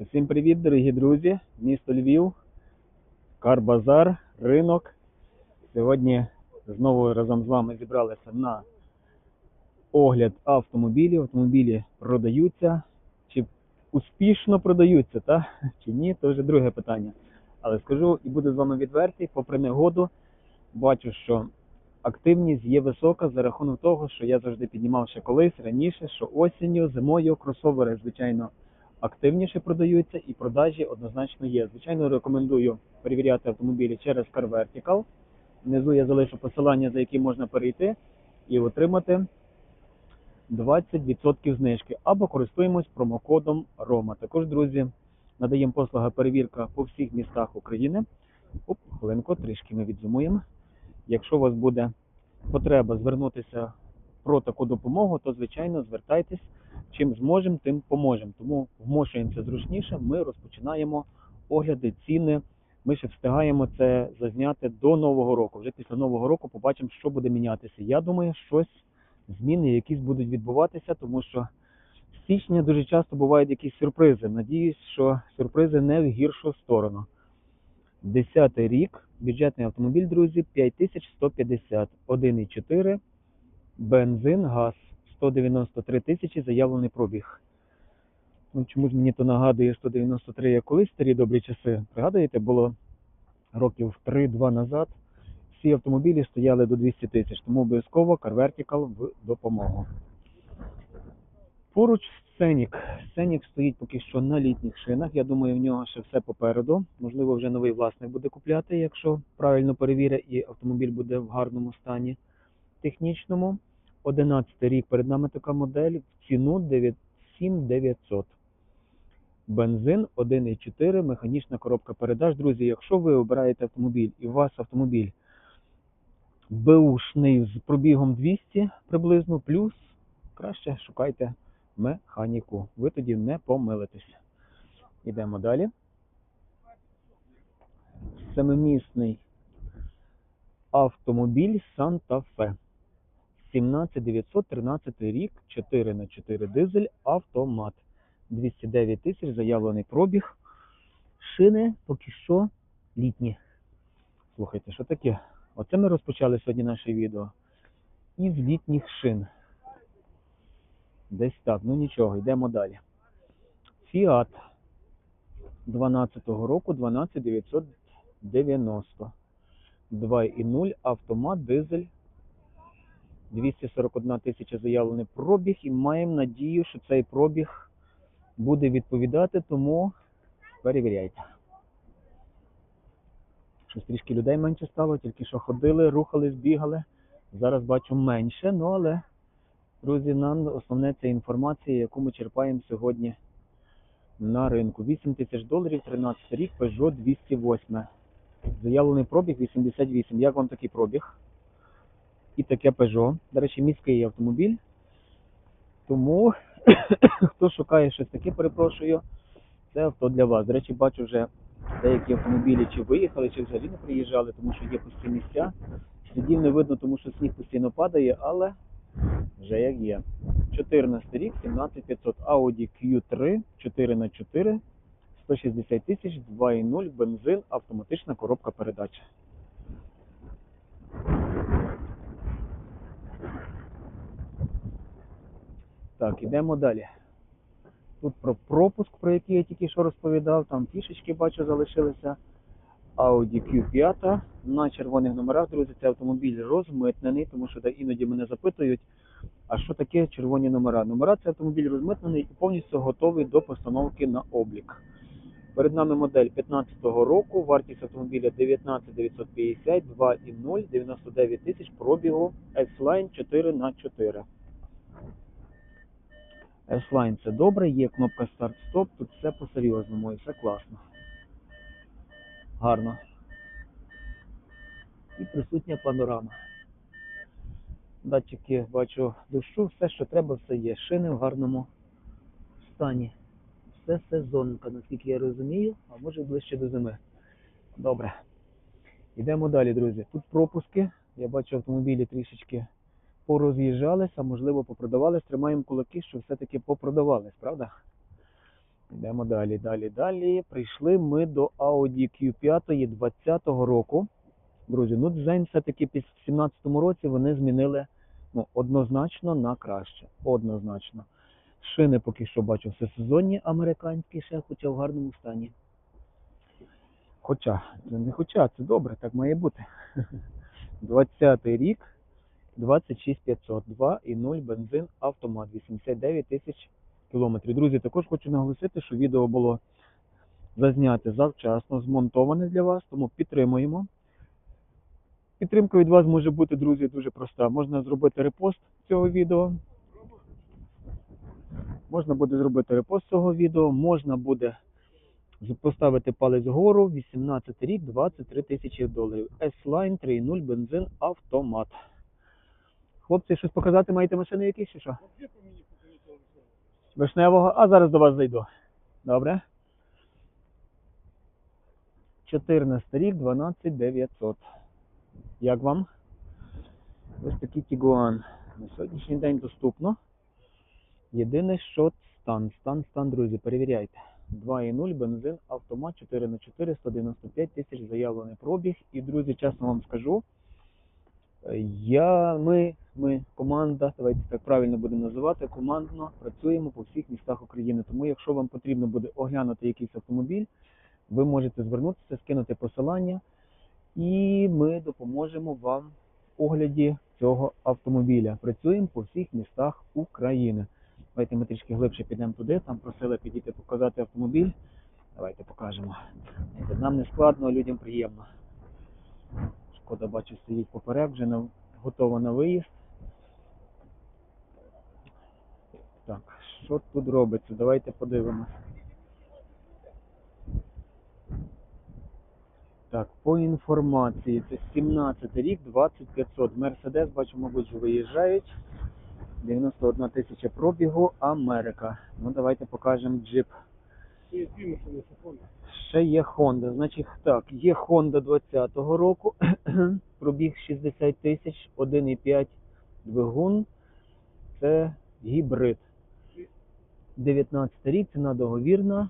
Усім привіт, дорогі друзі! Місто Львів, Карбазар, ринок. Сьогодні знову разом з вами зібралися на огляд автомобілів. Автомобілі продаються. Чи успішно продаються, та? чи ні, це вже друге питання. Але скажу і буду з вами відвертий, попри негоду, бачу, що активність є висока за рахунок того, що я завжди піднімав ще колись раніше, що осінню, зимою кросовери, звичайно, активніше продаються і продажі однозначно є. Звичайно, рекомендую перевіряти автомобілі через Car Vertical. Внизу я залишу посилання, за яким можна перейти і отримати 20% знижки. Або користуємось промокодом ROMA. Також, друзі, надаємо послуга перевірка по всіх містах України. Оп, хвилинку, трішки ми відзумуємо. Якщо у вас буде потреба звернутися про таку допомогу, то звичайно звертайтесь. Чим зможемо, тим поможемо. Тому вмошуємося зручніше. Ми розпочинаємо огляди, ціни. Ми ще встигаємо це зазняти до нового року. Вже після нового року побачимо, що буде мінятися. Я думаю, щось зміни якісь будуть відбуватися, тому що з січня дуже часто бувають якісь сюрпризи. Надіюсь, що сюрпризи не в гіршу сторону. Десятий рік, бюджетний автомобіль, друзі, 5150, 1,4, бензин, газ, 193 тисячі, заявлений пробіг. Ну, чомусь мені то нагадує 193 як колись старі добрі часи. Пригадуєте, було років 3-2 назад. Всі автомобілі стояли до 200 тисяч, тому обов'язково Car Vertical в допомогу. Поруч Сценік. Сценік стоїть поки що на літніх шинах. Я думаю, в нього ще все попереду. Можливо, вже новий власник буде купляти, якщо правильно перевірять і автомобіль буде в гарному стані технічному. 11 рік перед нами така модель в ціну 7900. Бензин 1,4, механічна коробка передач. Друзі, якщо ви обираєте автомобіль і у вас автомобіль беушний з пробігом 200 приблизно, плюс краще шукайте механіку. Ви тоді не помилитесь. Йдемо далі. Семимісний автомобіль Fe. 17913 рік, 4 на 4 дизель, автомат. 209 тисяч, заявлений пробіг. Шини поки що літні. Слухайте, що таке? Оце ми розпочали сьогодні наше відео. Із літніх шин. Десь так, ну нічого, йдемо далі. Fiat 12-го року 12990. 2,0 автомат, дизель 241 тисяча заявлений пробіг і маємо надію, що цей пробіг буде відповідати, тому перевіряйте. Щось трішки людей менше стало, тільки що ходили, рухались, бігали. Зараз бачу менше, ну але, друзі, нам основне це інформація, яку ми черпаємо сьогодні на ринку. 8 тисяч доларів, 13 рік, Peugeot 208. Заявлений пробіг 88. Як вам такий пробіг? І таке Peugeot. До речі, міський автомобіль. Тому, хто шукає щось таке, перепрошую, це авто для вас. До речі, бачу вже деякі автомобілі чи виїхали, чи взагалі не приїжджали, тому що є пусті місця. Слідів не видно, тому що сніг постійно падає, але вже як є. 14 рік, 17500 Audi Q3, 4 х 4 160 тисяч, 2.0, бензин, автоматична коробка передач. Так, ідемо далі. Тут про пропуск, про який я тільки що розповідав, там фішечки бачу залишилися. Audi Q5 на червоних номерах, друзі, це автомобіль розмитнений, тому що іноді мене запитують, а що таке червоні номера? Номера це автомобіль розмитнений і повністю готовий до постановки на облік. Перед нами модель 15-го року, вартість автомобіля 19 950, 2,0, 99 тисяч пробігу, S-Line 4 х 4 S-Line це добре, є кнопка старт-стоп, тут все по-серйозному і все класно. Гарно. І присутня панорама. Датчики бачу дощу, все, що треба, все є. Шини в гарному стані. Все сезонка, наскільки я розумію, а може ближче до зими. Добре. Йдемо далі, друзі. Тут пропуски. Я бачу автомобілі трішечки пороз'їжджалися, можливо, попродавались. Тримаємо кулаки, що все-таки попродавались, правда? Йдемо далі, далі, далі. Прийшли ми до Audi Q5 2020 року. Друзі, ну дизайн все-таки в 17-му році вони змінили ну, однозначно на краще. Однозначно. Шини поки що бачу все сезонні американські ще, хоча в гарному стані. Хоча, це не хоча, це добре, так має бути. 20-й рік, 26500, 2,0 бензин, автомат, 89 тисяч кілометрів. Друзі, також хочу наголосити, що відео було зазняте завчасно, змонтоване для вас, тому підтримуємо. Підтримка від вас може бути, друзі, дуже проста. Можна зробити репост цього відео. Можна буде зробити репост цього відео, можна буде поставити палець вгору, 18 рік, 23 тисячі доларів. S-Line 3.0 бензин автомат. Хлопці, щось показати маєте машини якісь чи що? Вишневого, а зараз до вас зайду. Добре. 14 рік, 12 900. Як вам? Ось такий Тігуан. На сьогоднішній день доступно. Єдине, що стан. Стан, стан, друзі, перевіряйте. 2,0 бензин, автомат 4 на 4 195 тисяч заявлений пробіг. І, друзі, чесно вам скажу, я, ми, ми, команда, давайте так правильно будемо називати, командно працюємо по всіх містах України. Тому, якщо вам потрібно буде оглянути якийсь автомобіль, ви можете звернутися, скинути посилання, і ми допоможемо вам в огляді цього автомобіля. Працюємо по всіх містах України. Давайте ми трішки глибше підемо туди. Там просили підійти показати автомобіль. Давайте покажемо. Нам не складно, а людям приємно. Шкода, бачу, стоїть поперек, вже на, готова на виїзд. Так, що тут робиться? Давайте подивимось. Так, по інформації, це 17 рік, 2500. Мерседес, бачу, мабуть, виїжджають. 91 тисяча пробігу, Америка. Ну, давайте покажемо джип. Ще є Honda. Значить, так, є Honda 20-го року, пробіг 60 тисяч, 1,5 двигун. Це гібрид. 19 рік, ціна договірна.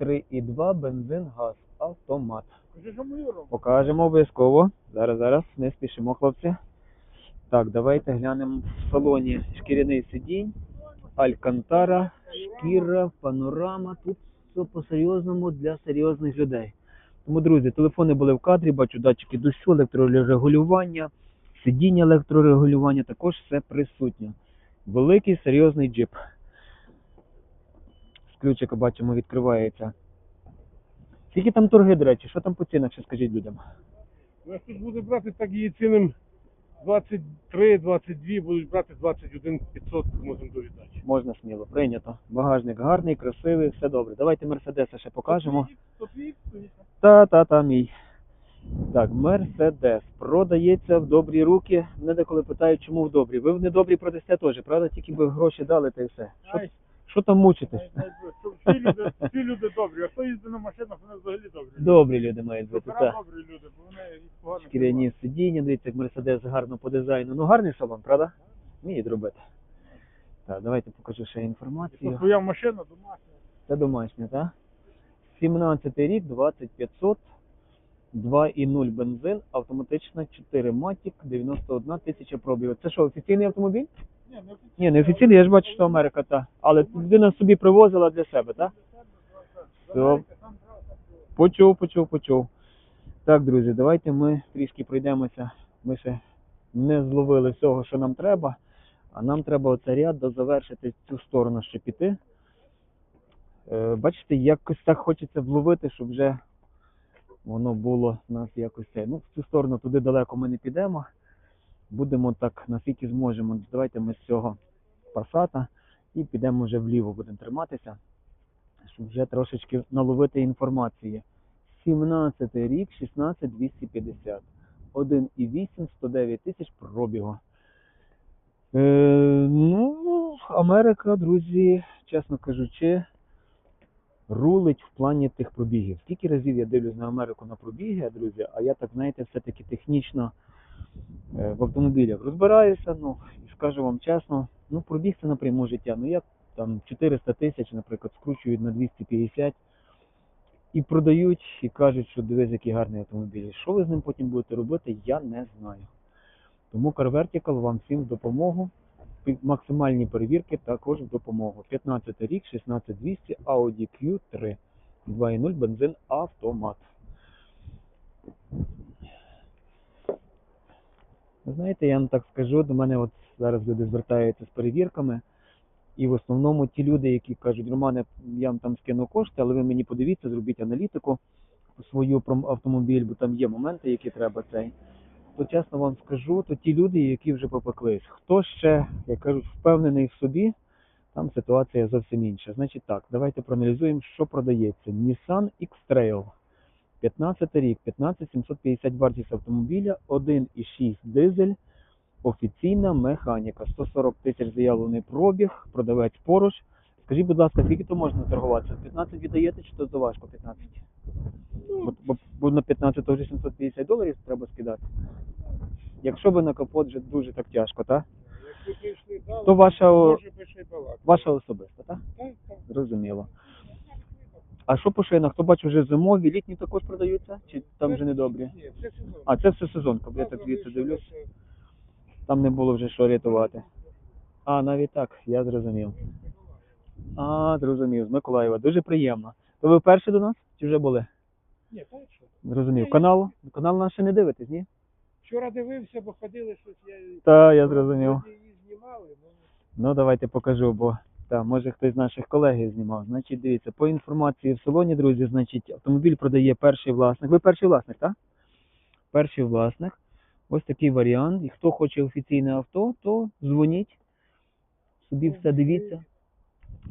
3,2 бензин, газ, автомат. Покажемо обов'язково. Зараз, зараз, не спішимо, хлопці. Так, давайте глянемо в салоні шкіряний сидінь, Алькантара, шкіра, панорама. Тут все по-серйозному для серйозних людей. Тому, друзі, телефони були в кадрі, бачу датчики дощу, електрорегулювання, сидіння електрорегулювання, також все присутнє. Великий серйозний джип. З ключика бачимо відкривається. Скільки там торги, до речі, що там по цінах, ще скажіть людям? Ну, тут буде брати, так її ціним 23, 22, будуть брати 21 500, можемо до віддачі. Можна сміло, прийнято. Багажник гарний, красивий, все добре. Давайте Мерседеса ще покажемо. Та, та, та, мій. Так, Мерседес продається в добрі руки. Мене деколи питають, чому в добрі. Ви в недобрі продасте теж, правда? Тільки би гроші дали та й все. Що, Ай, що там ай, ай, щоб Всі люди, всі люди добрі, а хто їздить на машинах, вони взагалі добрі. Добрі люди мають бути. Шофера Так. добрі люди, бо вони їх погано Шкіряні сидіння, дивіться, як Мерседес гарно по дизайну. Ну гарний салон, правда? Вміють робити. Так, давайте покажу ще Це інформацію. своя машина домашня. Це домашнє, так? 17 рік, 2500, 2,0 бензин, автоматична 4 матік, 91 тисяча пробігів. Це що, офіційний автомобіль? Ні, не Ні, не офіційний, я ж бачу, що Америка, та. Але людина собі привозила для себе, так? Все. Почув, почув, почув. Так, друзі, давайте ми трішки пройдемося. Ми ще не зловили всього, що нам треба. А нам треба оце ряд дозавершити цю сторону ще піти. Е, бачите, якось так хочеться вловити, щоб вже воно було нас якось. це. Ну, в цю сторону туди далеко ми не підемо. Будемо так, наскільки зможемо. Давайте ми з цього пасата і підемо вже вліво, будемо триматися, щоб вже трошечки наловити інформації. 17 рік, 16250. 1,8, 109 тисяч пробігу. Е, ну, Америка, друзі, чесно кажучи, рулить в плані тих пробігів. Скільки разів я дивлюсь на Америку на пробіги, друзі, а я так, знаєте, все-таки технічно е, в автомобілях розбираюся, ну, і скажу вам чесно, ну, пробіг це напряму життя. Ну, як там 400 тисяч, наприклад, скручують на 250 і продають, і кажуть, що дивись, який гарний автомобіль. Що ви з ним потім будете робити, я не знаю. Тому Car Vertical вам всім в допомогу. Максимальні перевірки також в допомогу. 15 рік, 16200, Audi Q3, 2.0 бензин автомат. Знаєте, я вам так скажу, до мене от зараз люди звертаються з перевірками. І в основному ті люди, які кажуть, Романе, я вам там скину кошти, але ви мені подивіться, зробіть аналітику свою про автомобіль, бо там є моменти, які треба цей. То чесно вам скажу, то ті люди, які вже попеклись. Хто ще, як кажуть, впевнений в собі, там ситуація зовсім інша. Значить так, давайте проаналізуємо, що продається. Nissan X-Trail. 15 рік, 15750 вартість автомобіля, 1,6 дизель, офіційна механіка, 140 тисяч заявлений пробіг, продавець поруч. Скажіть, будь ласка, скільки то можна торгуватися? 15 віддаєте чи то заважко 15? Бо, бо, бо на 15 то вже 750 доларів треба скидати. Якщо би на капот вже дуже так тяжко, так? То ваша, ваша особиста, так? Зрозуміло. А що по шинах? То бачу вже зимові, літні також продаються? Чи там вже недобрі? Сезон. А, це все сезонка, бо я так звідси дивлюсь. Там не було вже що рятувати. А, навіть так, я зрозумів. А, зрозумів, з Миколаєва. Дуже приємно. То ви вперше до нас? Чи вже були? Ні, що. Зрозумів. Канал? Канал наш ще не дивитесь, ні? Вчора дивився, бо ходили щось, я... Та, я зрозумів. Її знімали, ну... Ну, давайте покажу, бо та, може хтось з наших колег знімав. Значить, дивіться, по інформації в салоні, друзі, значить, автомобіль продає перший власник. Ви перший власник, так? Перший власник. Ось такий варіант. І хто хоче офіційне авто, то дзвоніть. Собі все дивіться.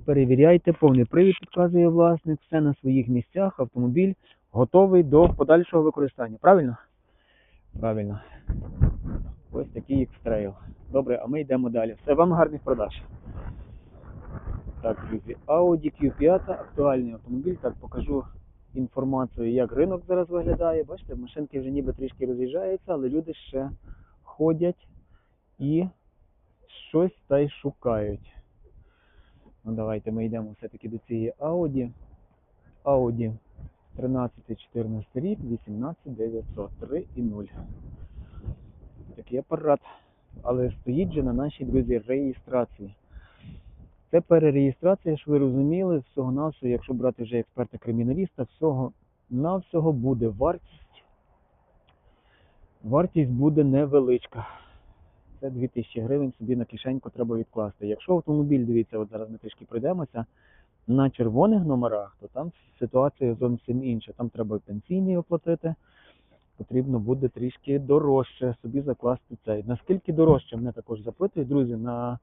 Перевіряйте, повний привід підказує власник, все на своїх місцях, автомобіль готовий до подальшого використання. Правильно? Правильно. Ось такий X-Trail. Добре, а ми йдемо далі. Все, вам гарних продаж. Так, друзі, Audi Q5, актуальний автомобіль. Так, покажу інформацію, як ринок зараз виглядає. Бачите, машинки вже ніби трішки роз'їжджаються, але люди ще ходять і щось та й шукають. Ну, давайте ми йдемо все-таки до цієї Audi. Audi 13-14 рік, 18900, 3,0. Такий апарат. Але стоїть же на нашій друзі реєстрації. Це перереєстрація, щоб ви розуміли, всього навсього, якщо брати вже експерта криміналіста, всього навсього буде вартість. Вартість буде невеличка. Це 2000 гривень собі на кишеньку треба відкласти. Якщо автомобіль, дивіться, от зараз ми трішки пройдемося, на червоних номерах, то там ситуація зовсім інша. Там треба пенсійний оплатити, потрібно буде трішки дорожче собі закласти цей. Наскільки дорожче, мене також запитують, друзі, на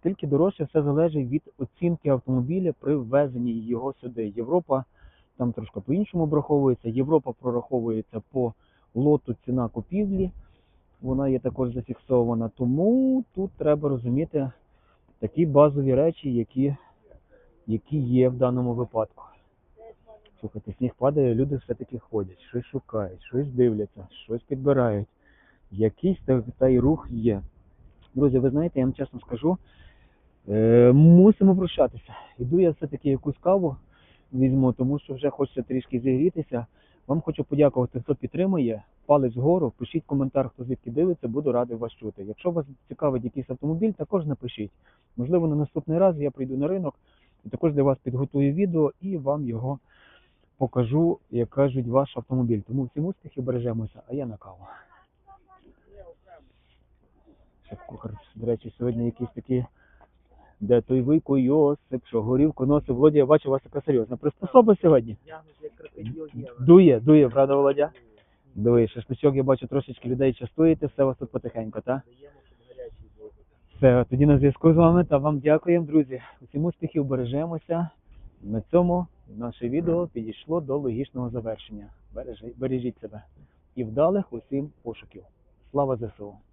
скільки дорожче все залежить від оцінки автомобіля при ввезенні його сюди. Європа там трошки по-іншому обраховується. Європа прораховується по лоту ціна купівлі. Вона є також зафіксована. Тому тут треба розуміти такі базові речі, які, які є в даному випадку. Слухайте, сніг падає, люди все-таки ходять, щось шукають, щось дивляться, щось підбирають. Якийсь та- той рух є. Друзі, ви знаєте, я вам чесно скажу, е, мусимо прощатися. Іду я все-таки якусь каву візьму, тому що вже хочеться трішки зігрітися. Вам хочу подякувати, хто підтримує. Палець вгору, пишіть коментар, хто звідки дивиться, буду радий вас чути. Якщо вас цікавить якийсь автомобіль, також напишіть. Можливо, на наступний раз я прийду на ринок і також для вас підготую відео і вам його покажу, як кажуть, ваш автомобіль. Тому всім успіхів бережемося, а я на каву. Шеф-кухар, до речі, сьогодні якісь такі, де той вийко Йосип, що горівку носив. Володя, я бачу, у вас така серйозна приспособа сьогодні. Дує, дує, правда, Володя? Дує. Шашличок, я бачу, трошечки людей частуєте, все у вас тут потихеньку, так? Все, тоді на зв'язку з вами та вам дякуємо, друзі. Усім успіхів, бережемося. На цьому наше відео підійшло до логічного завершення. Бережіть себе і вдалих усім пошуків. Слава ЗСУ!